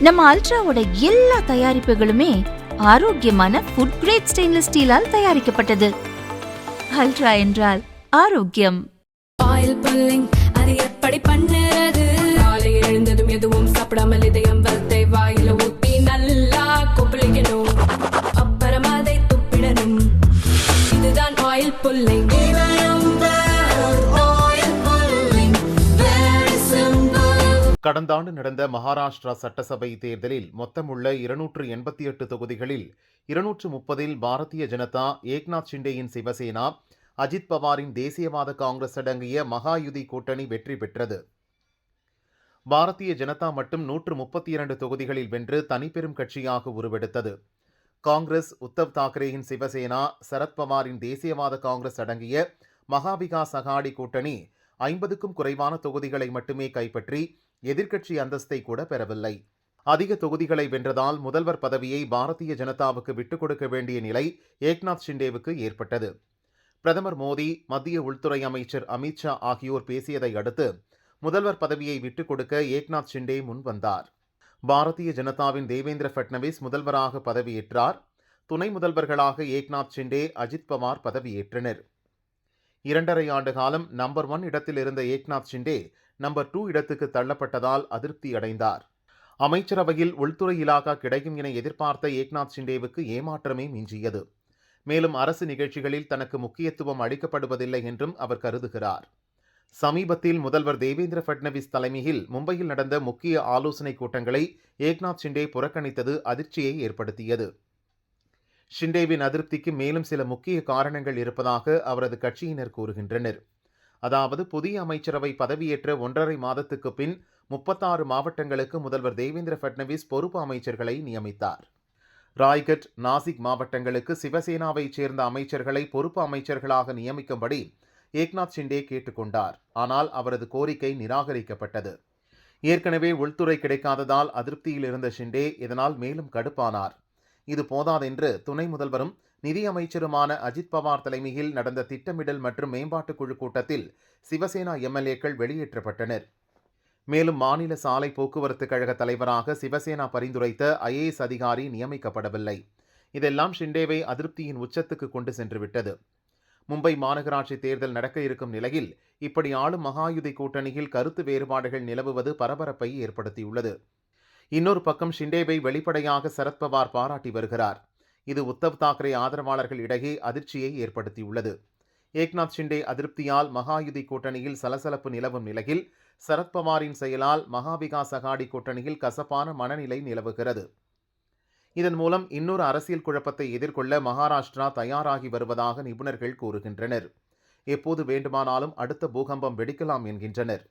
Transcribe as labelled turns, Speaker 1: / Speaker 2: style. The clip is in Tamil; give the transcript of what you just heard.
Speaker 1: நம்ம அல்ட்ராவோட எல்லா தயாரிப்புகளுமே ஆரோக்கியமான ஃபுட் கிரேட் ஸ்டெயின்லெஸ் ஸ்டீலால் தயாரிக்கப்பட்டது. அல்ட்ரா என்றால் ஆரோக்கியம்.
Speaker 2: ஆயில் புல்லிங் அது எப்படி பண்ணு?
Speaker 3: கடந்த ஆண்டு நடந்த மகாராஷ்டிரா சட்டசபை தேர்தலில் மொத்தமுள்ள இருநூற்று எண்பத்தி எட்டு தொகுதிகளில் இருநூற்று முப்பதில் பாரதிய ஜனதா ஏக்நாத் ஷிண்டேயின் சிவசேனா அஜித் பவாரின் தேசியவாத காங்கிரஸ் அடங்கிய மகாயுதி கூட்டணி வெற்றி பெற்றது. பாரதிய ஜனதா மட்டும் நூற்று முப்பத்தி இரண்டு தொகுதிகளில் வென்று தனிப்பெரும் கட்சியாக உருவெடுத்தது. காங்கிரஸ் உத்தவ் தாக்கரேயின் சிவசேனா சரத்பவாரின் தேசியவாத காங்கிரஸ் அடங்கிய மகாவிகாஸ் அகாடி கூட்டணி ஐம்பதுக்கும் குறைவான தொகுதிகளை மட்டுமே கைப்பற்றி எதிர்க்கட்சி அந்தஸ்தை கூட பெறவில்லை. அதிக தொகுதிகளை வென்றதால் முதல்வர் பதவியை பாரதிய ஜனதாவுக்கு விட்டுக் கொடுக்க வேண்டிய நிலை ஏக்நாத் ஷிண்டேவுக்கு ஏற்பட்டது. பிரதமர் மோடி மத்திய உள்துறை அமைச்சர் அமித்ஷா ஆகியோர் பேசியதை அடுத்து முதல்வர் பதவியை விட்டுக் கொடுக்க ஏக்நாத் ஷிண்டே முன் வந்தார். பாரதிய ஜனதாவின் தேவேந்திர ஃபட்னவிஸ் முதல்வராக பதவியேற்றார். துணை முதல்வர்களாக ஏக்நாத் ஷிண்டே அஜித் பவார் பதவியேற்றனர். இரண்டரை ஆண்டு காலம் நம்பர் ஒன் இடத்தில் இருந்த ஏக்நாத் ஷிண்டே நம்பர் டூ இடத்துக்கு தள்ளப்பட்டதால் அதிருப்தி அடைந்தார் அமைச்சரவையில் உள்துறை இலாகா கிடைக்கும் என எதிர்பார்த்த ஏக்நாத் ஷிண்டேவுக்கு ஏமாற்றமே மிஞ்சியது. மேலும் அரசு நிகழ்ச்சிகளில் தனக்கு முக்கியத்துவம் அளிக்கப்படுவதில்லை என்றும் அவர் கருதுகிறார். சமீபத்தில் முதல்வர் தேவேந்திர ஃபட்னவிஸ் தலைமையில் மும்பையில் நடந்த முக்கிய ஆலோசனைக் கூட்டங்களை ஏக்நாத் ஷிண்டே புறக்கணித்தது அதிர்ச்சியை ஏற்படுத்தியது. ஷிண்டேவின் அதிருப்திக்கு மேலும் சில முக்கிய காரணங்கள் இருப்பதாக அவரது கட்சியினர் கூறுகின்றனர். அதாவது புதிய அமைச்சரவை பதவியேற்ற ஒன்றரை மாதத்துக்கு பின் முப்பத்தாறு மாவட்டங்களுக்கு முதல்வர் தேவேந்திர ஃபட்னவிஸ் பொறுப்பு அமைச்சர்களை நியமித்தார். ராய்கட் நாசிக் மாவட்டங்களுக்கு சிவசேனாவைச் சேர்ந்த அமைச்சர்களை பொறுப்பு அமைச்சர்களாக நியமிக்கும்படி ஏக்நாத் ஷிண்டே கேட்டுக்கொண்டார் ஆனால் அவரது கோரிக்கை நிராகரிக்கப்பட்டது. ஏற்கனவே உள்துறை கிடைக்காததால் அதிருப்தியில் இருந்த ஷிண்டே இதனால் மேலும் கடுப்பானார். இது போதாதென்று துணை முதல்வரும் நிதியமைச்சருமான அஜித் பவார் தலைமையில் நடந்த திட்டமிடல் மற்றும் மேம்பாட்டுக் குழு கூட்டத்தில் சிவசேனா எம்எல்ஏக்கள் வெளியேற்றப்பட்டனர். மேலும் மாநில சாலை போக்குவரத்து கழக தலைவராக சிவசேனா பரிந்துரைத்த ஐஏஎஸ் அதிகாரி நியமிக்கப்படவில்லை. இதெல்லாம் ஷிண்டேவை அதிருப்தியின் உச்சத்துக்கு கொண்டு சென்றுவிட்டது. மும்பை மாநகராட்சி தேர்தல் நடக்க இருக்கும் நிலையில் இப்படி ஆளும் மகாயுதி கூட்டணியில் கருத்து வேறுபாடுகள் நிலவுவது பரபரப்பை ஏற்படுத்தியுள்ளது. இன்னொரு பக்கம் ஷிண்டேவை வெளிப்படையாக சரத்பவார் பாராட்டி வருகிறார். இது உத்தவ் தாக்கரே ஆதரவாளர்கள் இடையே அதிர்ச்சியை ஏற்படுத்தியுள்ளது. ஏக்நாத் ஷிண்டே அதிருப்தியால் மகாயுதி கூட்டணியில் சலசலப்பு நிலவும் நிலையில் சரத்பவாரின் செயலால் மகாவிகாஸ் அகாடி கூட்டணியில் கசப்பான மனநிலை நிலவுகிறது. இதன் மூலம் இன்னொரு அரசியல் குழப்பத்தை எதிர்கொள்ள மகாராஷ்டிரா தயாராகி வருவதாக நிபுணர்கள் கூறுகின்றனர். எப்போது வேண்டுமானாலும் அடுத்த பூகம்பம் வெடிக்கலாம் என்கின்றனர்.